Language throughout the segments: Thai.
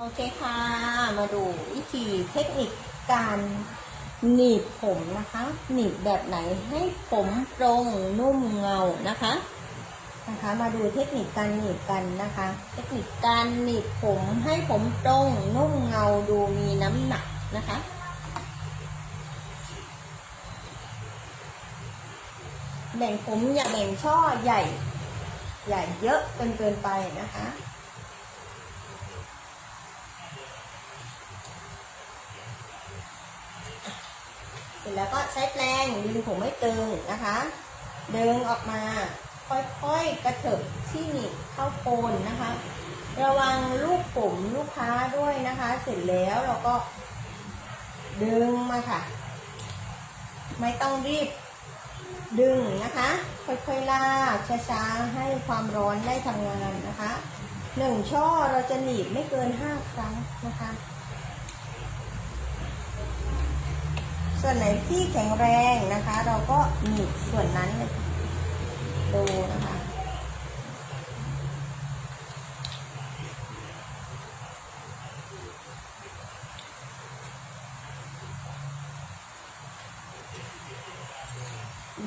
โอเคค่ะ มาดูวิธีเทคนิคการหนีบผมนะคะ หนีบแบบไหนให้ผมตรงนุ่มเงานะคะนะคะ มาดูเทคนิคการหนีบกันนะคะ เทคนิคการหนีบผมให้ผมตรงนุ่มเงาดูมีน้ำหนักนะคะแบ่งผมอย่าแบ่งช่อใหญ่ ใหญ่เยอะเกินเกินไปนะคะ เสร็จ แล้วก็ใช้แปรงดึงผมให้ตึงนะคะ ดึงออกมาค่อยๆกระเถิบที่หนีบเข้าโคนนะคะ ระวังลูกผมลูกค้าด้วยนะคะ เสร็จแล้วเราก็ ดึงมาค่ะ ไม่ต้องรีบดึงนะคะ ค่อยๆลากช้าๆให้ความร้อนได้ทำงานนะคะหนึ่งช่อเราจะหนีบไม่เกินห้าครั้งนะคะ ส่วนไหนที่แข็งแรงนะคะ เราก็หนีบส่วนนั้นเลยดูนะคะ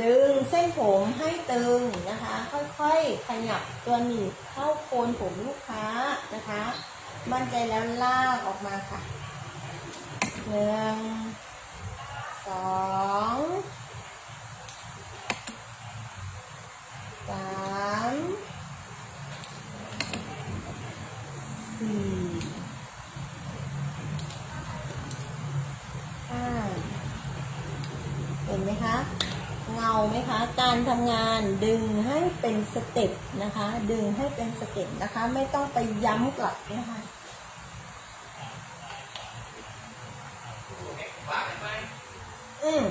ดึงเส้นผมให้ตึงนะคะ ค่อยๆ ขยับตัวหนีบเข้าโคนผมลูกค้านะคะ มั่นใจแล้วลากออกมาค่ะหนึ่ง สองสามสี่ห้าเห็นไหมคะ เงาไหมคะ การทำงานดึงให้เป็นสเต็ปนะคะ ดึงให้เป็นสเต็ปนะคะ ไม่ต้องไปย้ำกลับนะคะ อืม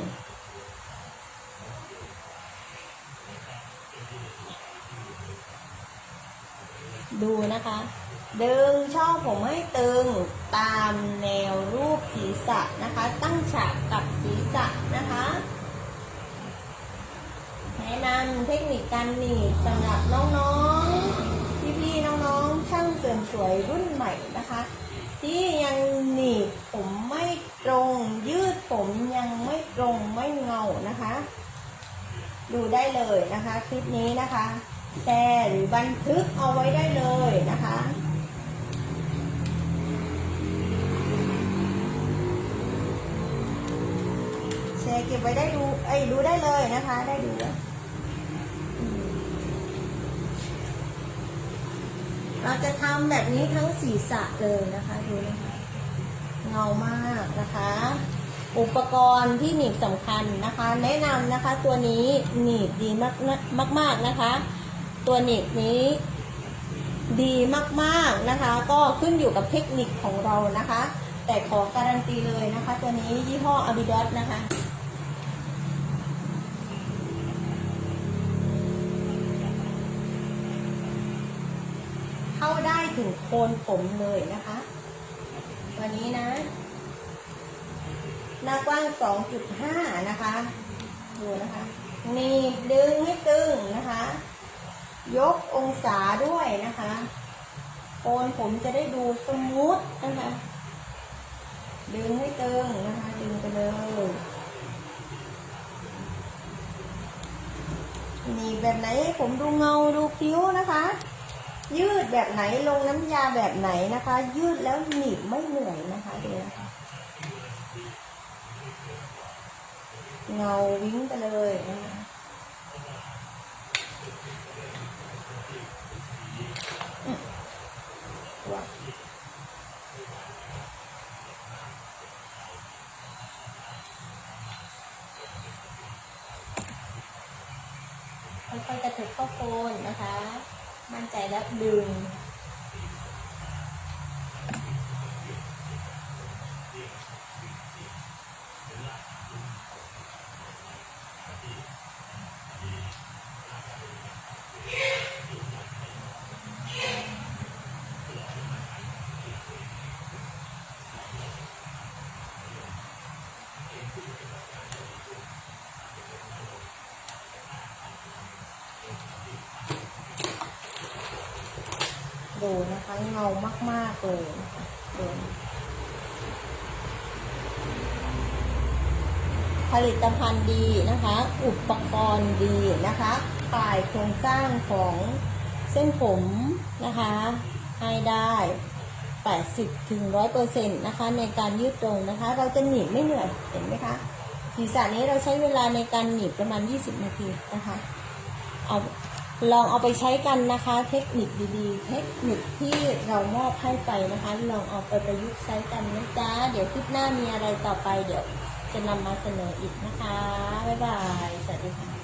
ดูนะคะ ดึงช่อผมให้ตึงตามแนวรูปศีรษะนะคะ ตั้งฉากกับศีรษะนะคะแนะนำเทคนิคการหนีบสำหรับน้องๆ พี่ๆ น้องๆ ช่างเสริมสวยรุ่นใหม่นะคะ ที่ยังหนีบผมไม่ตรง ยืดผมยังไม่ตรงไม่เงานะคะ ดูได้เลยนะคะ คลิปนี้นะคะแชร์หรือบันทึกเอาไว้ได้เลยนะคะแชร์เก็บไว้ได้ดูไอ้ดูได้เลยนะคะ ได้ดูเราจะทำแบบนี้ทั้งศีรษะเลยนะคะดูนะคะเงามากนะคะ อุปกรณ์ที่หนีบสำคัญนะคะ แนะนำนะคะตัวนี้หนีบดีมากมากมากนะคะ ตัวหนีบนี้ดีมากๆนะคะ ก็ขึ้นอยู่กับเทคนิคของเรานะคะ แต่ขอการันตีเลยนะคะ ตัวนี้ยี่ห้อ a b i d o s นะคะเข้าได้ถึงโคนผมเลยนะคะตัวนี้นะ น้ากว้าง 2.5 นะคะ ดูนะคะหนีบดึงให้ตึงนะคะ ยกองศาด้วยนะคะโคนผมจะได้ดูสมูทนะคะ ดึงให้ตึงนะคะ ดึงไปเลยหนีบแบบไหนผมดูเงาดูคิ้วนะคะ ยืดแบบไหนลงน้ำยาแบบไหนนะคะ ยืดแล้วหนีบไม่เหนื่อยนะคะดูนะคะ เงาวิ่งไปเลยนะคะอืมว้าวค่อยๆกระเถิบเข้าโคนนะคะ มั่นใจแล้วดึง ดูนะคะเงามากๆเลยผลิตภัณฑ์ดีนะคะ อุปกรณ์ดีนะคะปลายโครงสร้างของเส้นผมนะคะ ให้ได้ 80ถึงร้อยเปอร์เซ็นะคะ ในการยืดตรงนะคะ เราจะหนีบไม่เหนื่อย เห็นไหมคะ ศีรษะนี้เราใช้เวลาในการหนีบประมาณ 20 นาทีนะคะ เอา ลองเอาไปใช้กันนะคะ เทคนิคดีๆ เทคนิคที่เรามอบให้ไปนะคะ ลองเอาไปประยุกต์ใช้กันนะจ๊ะเดี๋ยวคลิปหน้ามีอะไรต่อไปเดี๋ยวจะนำมาเสนออีกนะคะ บ๊ายบาย สวัสดีค่ะ